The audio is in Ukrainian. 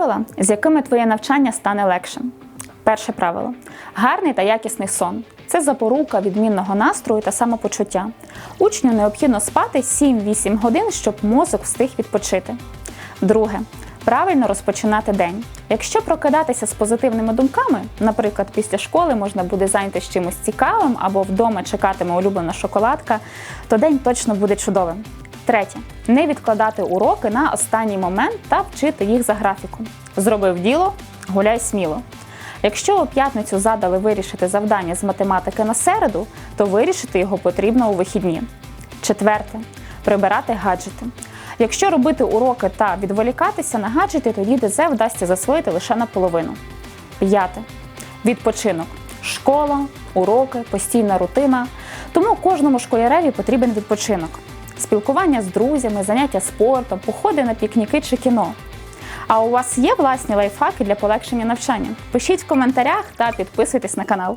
правила, з якими твоє навчання стане легшим. Перше правило: гарний та якісний сон. Це запорука відмінного настрою та самопочуття. Учню необхідно спати 7-8 годин, щоб мозок встиг відпочити. Друге. Правильно розпочинати день. Якщо прокидатися з позитивними думками, наприклад, після школи можна буде зайнятися чимось цікавим або вдома чекатиме улюблена шоколадка, то день точно буде чудовим. Третє. Не відкладати уроки на останній момент та вчити їх за графіком. Зробив діло, гуляй сміло. Якщо у п'ятницю задали вирішити завдання з математики на середу, то вирішити його потрібно у вихідні. Четверте прибирати гаджети. Якщо робити уроки та відволікатися на гаджети, тоді ДЗ вдасться засвоїти лише наполовину. П'яте відпочинок. Школа, уроки, постійна рутина. Тому кожному школяреві потрібен відпочинок. Спілкування з друзями, заняття спортом, походи на пікніки чи кіно. А у вас є власні лайфхаки для полегшення навчання? Пишіть в коментарях та підписуйтесь на канал.